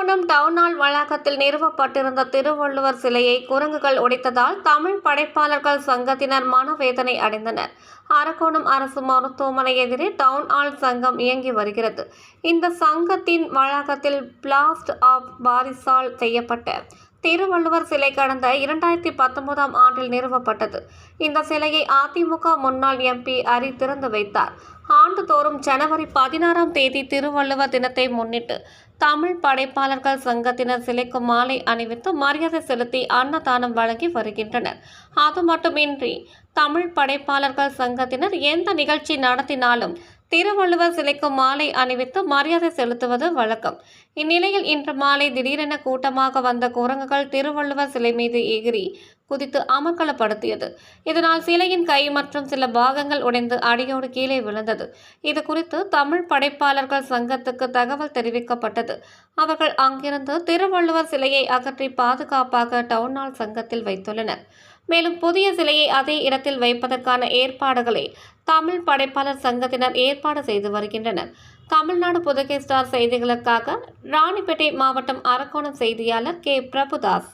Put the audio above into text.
Kumbakonam town hall வளாகத்தில் நிறுவப்பட்டிருந்த திருவள்ளுவர் சிலையை குரங்குகள் உடைத்ததால் தமிழ் படைப்பாளர்கள் சங்கத்தினர் மனவேதனை அடைந்தனர். அரக்கோணம் அரசு மருத்துவமனை எதிரே டவுன் ஹால் சங்கம் இயங்கி வருகிறது. இந்த சங்கத்தின் வளாகத்தில் பிளாஸ்ட் ஆஃப் பாரிசால் செய்யப்பட்ட திருவள்ளுவர் சிலை கடந்த இரண்டாயிரத்தி பத்தொன்பதாம் ஆண்டில் நிறுவப்பட்டது. இந்த சிலையை அதிமுக முன்னாள் எம்பி ஹரி திறந்து வைத்தார். ஆண்டுதோறும் ஜனவரி பதினாறாம் தேதி திருவள்ளுவர் தினத்தை முன்னிட்டு தமிழ் படைப்பாளர்கள் சங்கத்தினர் சிலைக்கு மாலை அணிவித்து மரியாதை செலுத்தி அன்னதானம் வழங்கி வருகின்றனர். அது மட்டுமின்றி தமிழ் படைப்பாளர்கள் சங்கத்தினர் எந்த நிகழ்ச்சி நடத்தினாலும் திருவள்ளுவர் சிலைக்கு மாலை அணிவித்து மரியாதை செலுத்துவது வழக்கம். இந்நிலையில் இன்று மாலை திடீரென கூட்டமாக வந்த குரங்குகள் திருவள்ளுவர் சிலை மீது எகிரி குதித்து அமர்களப்படுத்தியது இதனால் சிலையின் கை மற்றும் சில பாகங்கள் உடைந்து அடியோடு கீழே விழுந்தது. இது குறித்து தமிழ் படைப்பாளர்கள் சங்கத்துக்கு தகவல் தெரிவிக்கப்பட்டது. அவர்கள் அங்கிருந்து திருவள்ளுவர் சிலையை அகற்றி பாதுகாப்பாக டவுன்ஹால் சங்கத்தில் வைத்துள்ளனர். மேலும் புதிய சிலையை அதே இடத்தில் வைப்பதற்கான ஏற்பாடுகளை தமிழ் படைப்பாளர் சங்கத்தினர் ஏற்பாடு செய்து வருகின்றனர். தமிழ்நாடு புதுகை ஸ்டார் செய்திகளுக்காக ராணிப்பேட்டை மாவட்டம் அரக்கோணம் செய்தியாளர் கே. பிரபுதாஸ்.